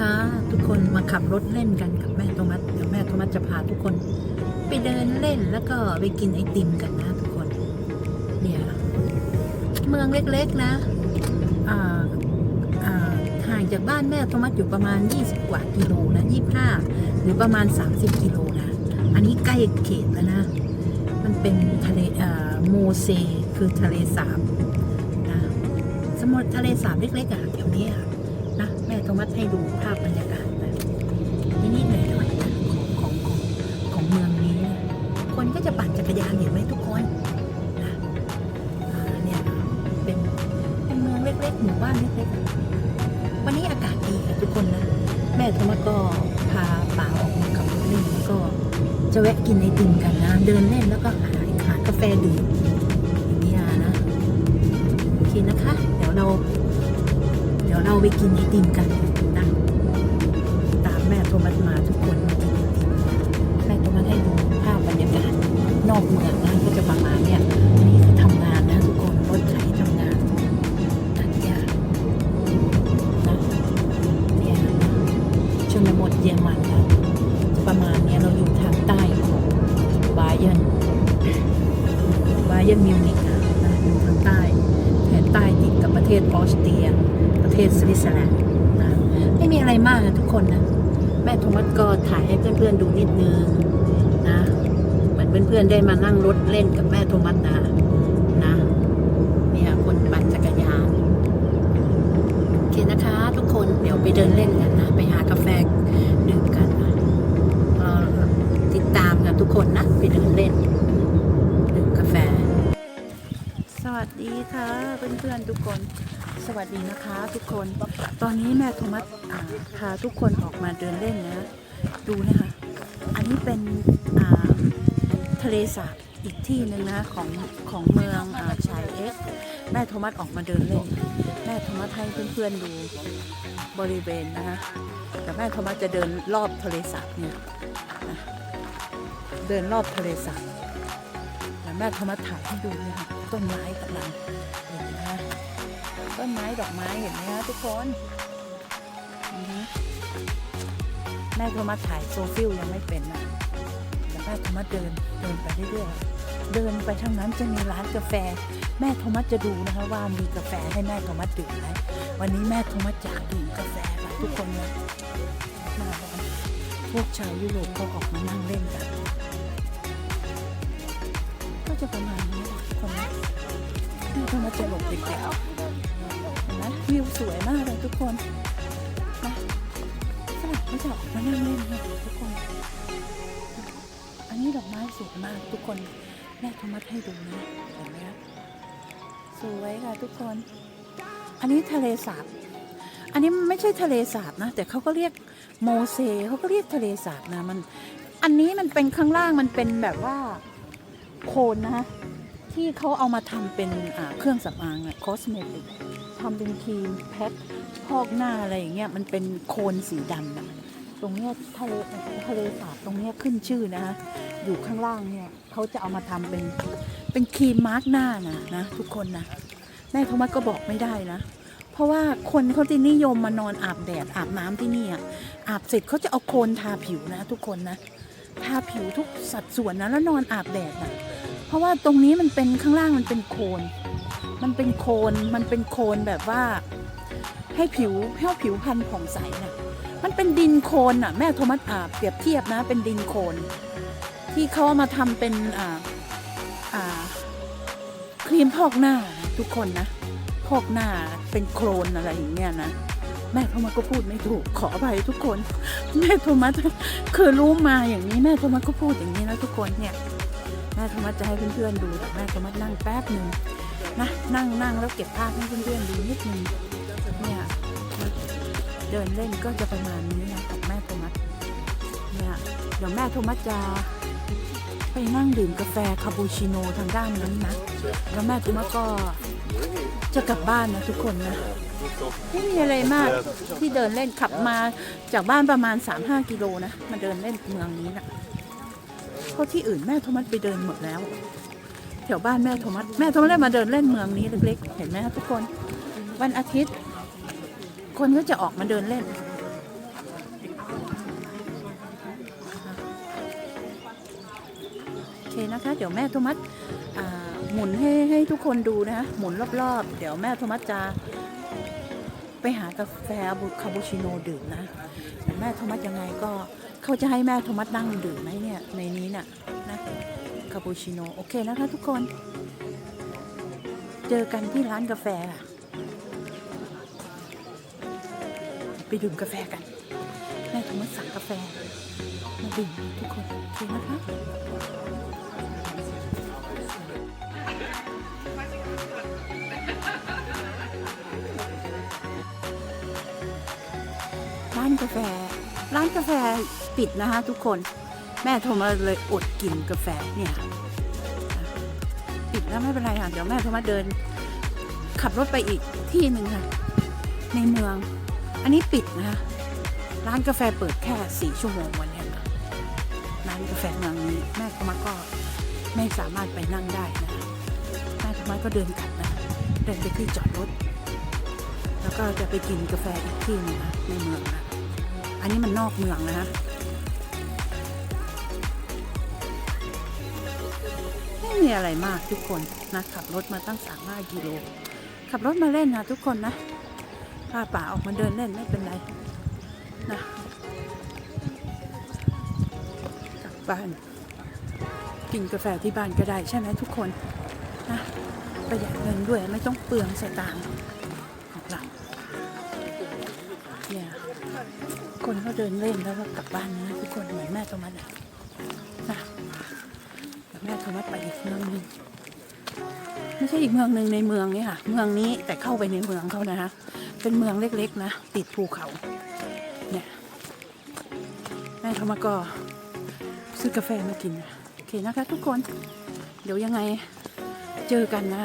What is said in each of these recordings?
นะคะ ทุกคนมาขับรถเล่นกันกับแม่โทมัสเดี๋ยวแม่โทมัสจะพาทุกคน ไปเดินเล่นแล้วก็ไปกินไอติมกันนะทุกคน เนี่ยเมืองเล็กๆนะห่างจากบ้านแม่โทมัสอยู่ประมาณ 20 กว่ากิโลนะ25 หรือประมาณ 30 กิโลนะ อันนี้ใกล้เขตแล้วนะ มันเป็นทะเลโมเซคือทะเลสาบนะสมุทรทะเลสาบเล็กๆอะแถวนี้อะ นะ แม่โทมัสให้ดูภาพบรรยากาศนะนิดๆหน่อยๆนะของของของของเมืองนี้นะคนก็จะปั่นจักรยานเห็นไหมทุกคนนะเนี่ยเป็นเป็นเมืองเล็กๆหมู่บ้านเล็กๆวันนี้อากาศดีค่ะทุกคนนะ แม่โทมัสก็พาป่าออกมาขับรถเล่นแล้วก็จะแวะกินไอติมกันนะเดินเล่นแล้วก็หาหากาแฟดื่มอย่างนี้นะโอเคนะคะ เดี๋ยวเรา ดี๋ยวเราไปกินไอติมกันนะตามแม่โทมัสมาทุกคนมากินไอติมแม่โทมัสให้ดูภาพบรรยากาศนอกเมืองนะก็จะประมาณ คนนะ แม่โทมัสก็ถ่ายให้เพื่อนๆดูนิดนึงนะ เหมือนเพื่อนๆได้มานั่งรถเล่นกับแม่โทมัสนะนะเนี่ยคนปั่นจักรยานโอเคนะคะ ทุกคนเดี๋ยวไปเดินเล่นกันนะ ไปหากาแฟดื่มกันนะติดตามกันทุกคนนะ ไปเดินเล่นดื่มกาแฟ สวัสดีค่ะเพื่อนๆทุกคน สวัสดีนะคะทุกคน ตอนนี้แม่โทมัสพาทุกคนออกมาเดินเล่นนะ ดูนะคะ อันนี้เป็นทะเลสาบอีกที่หนึ่งนะของของเมืองอชายเอ็กแม่โทมัสออกมาเดินเล่น แม่โทมัสให้เพื่อนๆดูบริเวณนะคะแต่แม่โทมัสจะเดินรอบทะเลสาบเนี่ยเดินรอบทะเลสาบแต่แม่โทมัสถ่ายให้ดูเนี่ยค่ะต้นไม้กำลังเห็นไหมคะ ต้นไม้ดอกไม้เห็นไหมคะทุกคนแม่โทมัสถ่ายโซฟิลยังไม่เป็นนะแต่แม่โทมัสเดินเดินไปเรื่อยๆเดินไปทางนั้นจะมีร้านกาแฟ แม่โทมัสจะดูนะคะว่ามีกาแฟให้แม่โทมัสดื่มไหมวันนี้แม่โทมัสอยากดื่มกาแฟค่ะทุกคนนะหน้าร้อนพวกชาวยุโรปก็ออกมานั่งเล่นกันก็จะประมาณนี้คนนะนี่ก็มาจะหลบเด็กๆเห็น วิวสวยมากเลยทุกคนนะฝรั่งก็จะออกมานั่งเล่นกันทุกคน อันนี้ดอกไม้สวยมากทุกคนแม่ทมัสให้ดูนะเห็นไหมคะสวยค่ะทุกคน อันนี้ทะเลสาบ อันนี้ไม่ใช่ทะเลสาบนะ แต่เขาก็เรียกโมเซเขาก็เรียกทะเลสาบนะมัน อันนี้มันเป็นข้างล่างมันเป็นแบบว่าโคนนะที่เขาเอามาทำเป็นเครื่องสำอางอะคอสเมติก ทำเป็นครีมแพทพอกหน้าอะไรอย่างเงี้ยมันเป็นโคนสีดำอะตรงเนี้ยทะเลทะเลสาบตรงเนี้ยขึ้นชื่อนะคะอยู่ข้างล่างเนี่ยเขาจะเอามาทำเป็นเป็นครีมมาร์กหน้านะนะทุกคนนะแม่โทมัสก็บอกไม่ได้นะ เพราะว่าคนเขาที่นิยมมานอนอาบแดดอาบน้ำที่นี่อะอาบเสร็จเขาจะเอาโคลนทาผิวนะ ทุกคนนะทาผิวทุกสัดส่วนนะแล้วนอนอาบแดดนะเพราะว่าตรงนี้มันเป็นข้างล่างมันเป็นโคลน มันเป็นโคลนมันเป็นโคลนแบบว่า ให้ผิวให้ผิวพรรณผ่องใสนะมันเป็นดินโคลนอะแม่โทมัสอาเปรียบเทียบนะเป็นดินโคลนที่เขาเอามาทำเป็นอ่าอ่าครีมพอกหน้าทุกคนนะพอกหน้าเป็นโคลนอะไรอย่างเงี้ยนะแม่โทมัสก็พูดไม่ถูกขออภัยทุกคน แม่โทมัสคือรู้มาอย่างนี้แม่โทมัสก็พูดอย่างนี้นะทุกคนเนี่ยแม่โทมัสจะให้เพื่อนๆดูแต่แม่โทมัสนั่งแป๊บหนึ่ง นะนั่งนั่งแล้วเก็บภาพให้เพื่อนๆดูนิดนึงเนี่ยเดินเล่นก็จะประมาณนี้นะกับแม่โทมัสเนี่ยเดี๋ยวแม่โทมัสจะไปนั่งดื่มกาแฟคาปูชิโน่ทางด้านนั้นนะแล้วแม่โทมัสก็จะกลับบ้านนะทุกคนนะไม่มีอะไรมากที่เดินเล่นขับมาจากบ้านประมาณ 3-5 กิโลนะมาเดินเล่นเมืองนี้นะเพราะที่อื่นแม่โทมัสไปเดินหมดแล้ว ถวบ้านแม่โทมัสแม่โทมัสดมาเดินเล่นเมืองนี้เล็กๆ เห็นไหมคะทุกคน วันอาทิตย์ คนก็จะออกมาเดินเล่น โอเคนะคะ เดี๋ยวแม่โทมัสหมุนให้ให้ทุกคนดูนะะหมุนรอบๆ เดี๋ยวแม่โทมัสจะไปหากาแฟคาปูชิโน่ดื่มนะ แม่โทมัสยังไงก็เขาจะให้แม่โทมัสนั่งดื่มไหมเนี่ยในนี้เนะี่ย คาปูชิโน่โอเคนะคะทุกคน เจอกันที่ร้านกาแฟค่ะไปดื่มกาแฟกันแม่โทมัสสั่งกาแฟมาดื่มทุกคนโอเคนะคะร้านกาแฟ ร้านกาแฟปิดนะคะทุกคน แม่โทรมาเลยอดกินกาแฟเนี่ยปิดแล้วไม่เป็นไรค่ะ เดี๋ยวแม่โทรมาเดิน ขับรถไปอีกที่หนึ่งค่ะ ในเมือง อันนี้ปิดนะคะร้านกาแฟเปิดแค่สี่ชั่วโมงวันนี้ร้านกาแฟเมืองนี้ แม่โทรมาก็ไม่สามารถไปนั่งได้นะคะแม่โทรมาก็เดินกลับนะ เดินไปที่จอดรถ แล้วก็จะไปกินกาแฟอีกที่หนึงนะในเมืองนะอันนี้มันนอกเมืองนะฮะ มีอะไรมากทุกคนนะขับรถมาตั้งสามห้ากิโล ขับรถมาเล่นนะทุกคนนะพาป่าออกมาเดินเล่นไม่เป็นไรนะกลับบ้านกินกาแฟที่บ้านก็ได้ใช่ไหมทุกคนนะประหยัดเงินด้วยไม่ต้องเปลืองสตางค์ของเราเนี่ยคนเขาเดินเล่นแล้วก็กลับบ้านนะทุกคนเหมือนแม่โทมัสอะนะ แต่แม่โทมัสไปอีกเมืองหนึงไม่ใช่อีกเมืองหนึ่งในเมืองนี่ค่ะ เมืองนี้แต่เข้าไปในเมืองเขานะคะ เป็นเมืองเล็กๆนะ ติดภูเขา เนี่ยแม่โทมัสก็ซื้อกาแฟมากินโอเคนะคะ ทุกคน เดี๋ยวยังไงเจอกันนะ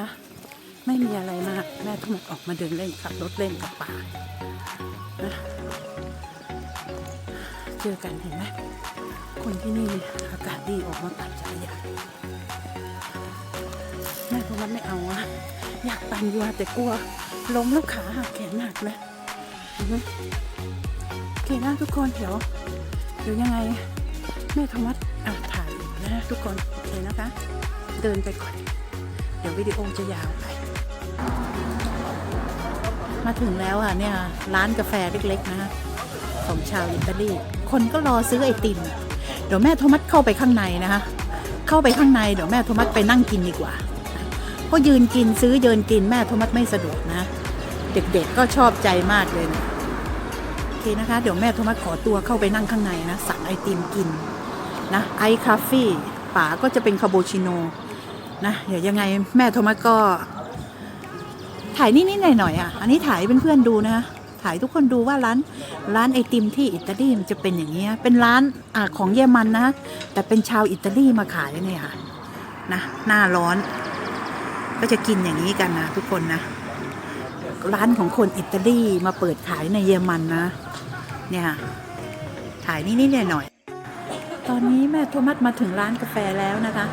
ไม่มีอะไรมาก แม่โทมัสออกมาเดินเล่นขับรถเล่นกับป่านะเจอกันเห็นไหมคนที่นี่อากาศดีออกมาปั่นจักรยานแม่โทมัส ไม่เอาอะอยากปั่นอยู่แต่กลัวล้มแล้วขาหักแขนหักเลยโอเคนะทุกคนเดี๋ยวเดี๋ยวยังไงแม่โทมัสอะถ่ายนะทุกคนโอเคนะคะ เดินไปก่อน เดี๋ยววิดีโอจะยาวไป มาถึงแล้วอะเนี่ยร้านกาแฟเล็กๆนะของชาวอิตาลีคนก็รอซื้อไอติมเดี๋ยวแม่โทมัสเข้าไปข้างในนะคะเข้าไปข้างในเดี๋ยวแม่โทมัสไปนั่งกินดีกว่า เพราะยืนกินซื้อเยืนกินแม่โทมัสไม่สะดวกนะ เด็กๆก็ชอบใจมากเลยนะโอเคนะคะ เดี๋ยวแม่โทมัสขอตัวเข้าไปนั่งข้างในนะ สั่งไอติมกินนะไอคาเฟ่ป๋าก็จะเป็นคาโบชิโนนะเดี๋ยวยังไงแม่โทมัสก็ ถ่ายนิดๆหน่อยๆอะ อันนี้ถ่ายให้เพื่อนๆดูนะคะถ่ายทุกคนดูว่าร้านร้านไอติมที่อิตาลีมันจะเป็นอย่างเงี้ยเป็นร้านอ่าของเยอรมันนะ แต่เป็นชาวอิตาลีมาขายเนี่ยค่ะนะหน้าร้อน ก็จะกินอย่างนี้กันนะทุกคนนะ ร้านของคนอิตาลีมาเปิดขายในเยอรมันนะ เนี่ยค่ะถ่ายนิดๆหน่อยๆตอนนี้แม่โทมัสมาถึงร้านกาแฟแล้วนะคะ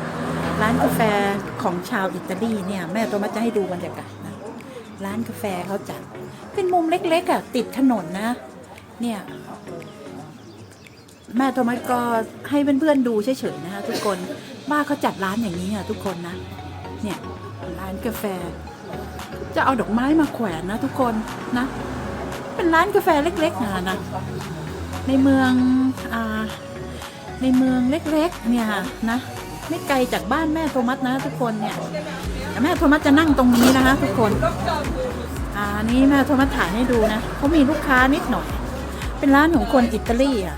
ร้านกาแฟของชาวอิตาลีเนี่ยแม่โทมัสจะให้ดูบรรยากาศนะร้านกาแฟเขาจัดเป็นมุมเล็กๆอะติดถนนนะ เนี่ยแม่โทมัสก็ให้เพื่อนๆดูเฉยๆนะคะทุกคนว่าเขาจัดร้านอย่างนี้อะทุกคนนะ เนี่ย ร้านกาแฟ จะเอาดอกไม้มาแขวนนะทุกคนนะ เป็นร้านกาแฟเล็กๆนะนะ ในเมืองอ่าในเมืองเล็กๆเนี่ยนะไม่ไกลจากบ้านแม่โทมัสนะทุกคนเนี่ยแม่โทมัสจะนั่งตรงนี้นะคะทุกคนอ่านี่แม่โทมัสถ่ายให้ดูนะเขามีลูกค้านิดหน่อย เป็นร้านของคนอิตาลีอะ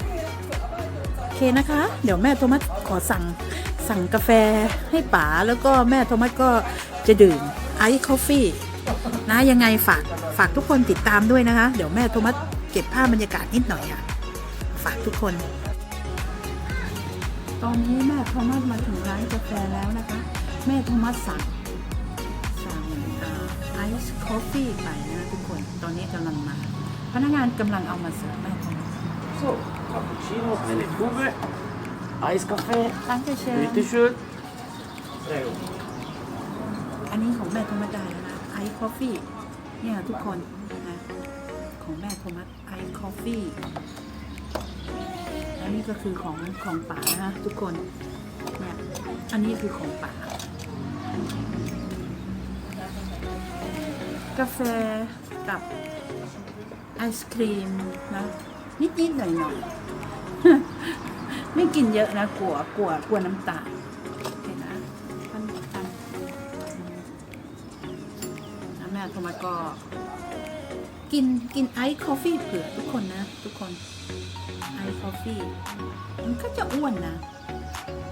โอเคนะคะ เดี๋ยวแม่โทมัสขอสั่ง สั่งกาแฟให้ป๋าแล้วก็แม่โทมัสก็จะดื่มไอซ์คอฟฟี่นะยังไงฝากฝากทุกคนติดตามด้วยนะคะ เดี๋ยวแม่โทมัสเก็บภาพบรรยากาศนิดหน่อยค่ะ ฝากทุกคน ตอนนี้แม่โทมัสมาถึงร้านกาแฟแล้วนะคะ แม่โทมัสสั่งสั่งไอซ์คอฟฟี่ไปนะทุกคนตอนนี้กำลังมา พนักงานกำลังเอามาเสิร์ฟแม่โทมัส So, Cappuccino, eine Kugel. Eiskaffee. Dankeschön. Bitteschön. อันนี้ของแม่ธรรมดาแล้นะไอคอฟฟี่เนี่ยทุกคนนะของแม่ธรรมดสไอคอฟฟี่อันนี้ก็คือของของป๋านะคะทุกคนเนี่ยอันนี้คือของป๋ากาแฟกับไอศครีมนะนิดๆหน่อยๆ ไม่กินเยอะนะกลัวกลัวกลัวน้ำตาลโอเคนะท่านท่านนะแม่โทมัสก็ กินกินไอซ์คอฟฟี่เผื่อทุกคนนะ ทุกคนไอซ์คอฟฟี่มันก็จะอ้วนนะ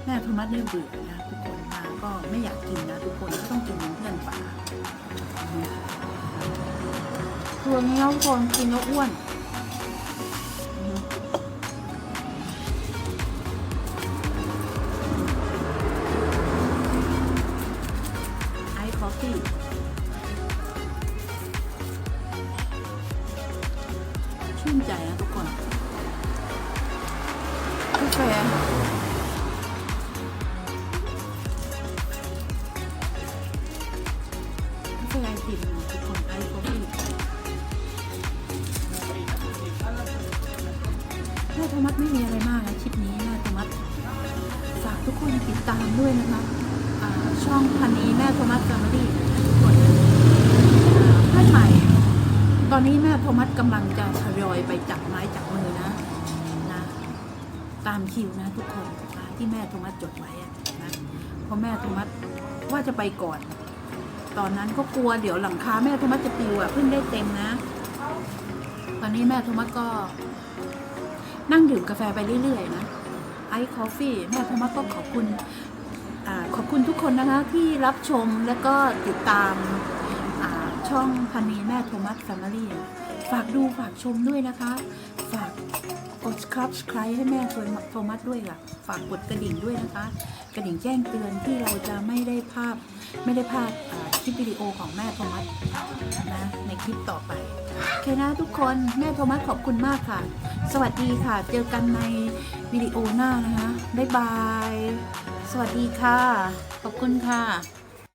แม่โทมัสเนี่ยเบื่อนะทุกคนมาก็ไม่อยากกินนะ ทุกคนก็ต้องกินเป็นเพื่อนป่าตัวนี้ทุกคนกินแล้วอ้วน แม่โทมัสไม่มีอะไรมากนะคลิปนี้แม่โทมัสฝากทุกคนติดตามด้วยนะคะช่องพันนี้แม่โทมัสแฟมิลี่กคนนะอ่าท่านใหม่ ตอนนี้แม่โทมัสกำลังจะทยอยไปจับไม้จับมือนะนะ ตามคิวนะทุกคนที่แม่โทมัสจดไว้นะเพราะแม่โทมัสว่าจะไปก่อน ตอนนั้นก็กลัวเดี๋ยวหลังคาแม่โทมัสจะปิวอะเพิ่งได้เต็มนะ ตอนนี้แม่โทมัสก็ นั่งดื่มกาแฟไปเรื่อยๆนะไอซ์คอฟฟี่แม่โทมัสก็ขอบคุณอขอบคุณทุกคนนะคะที่รับชมแล้วก็ติดตามช่องพันนีแม่โทมัสแฟมิลี่ฝากดูฝากชมด้วยนะคะ ฝากกด subscribe ให้แม่โทมัสด้วยล่ะ ฝากกดกระดิ่งด้วยนะคะ กระดิ่งแจ้งเตือนที่เราจะไม่ได้ภาพไม่ได้ภาพอ่าคลิปวิดีโอของแม่โทมัสนะในคลิปต่อไป เคนะทุกคนแม่โทมัสขอบคุณมากค่ะ สวัสดีค่ะ เจอกันในวิดีโอหน้านะคะ บ๊ายบาย สวัสดีค่ะ ขอบคุณค่ะ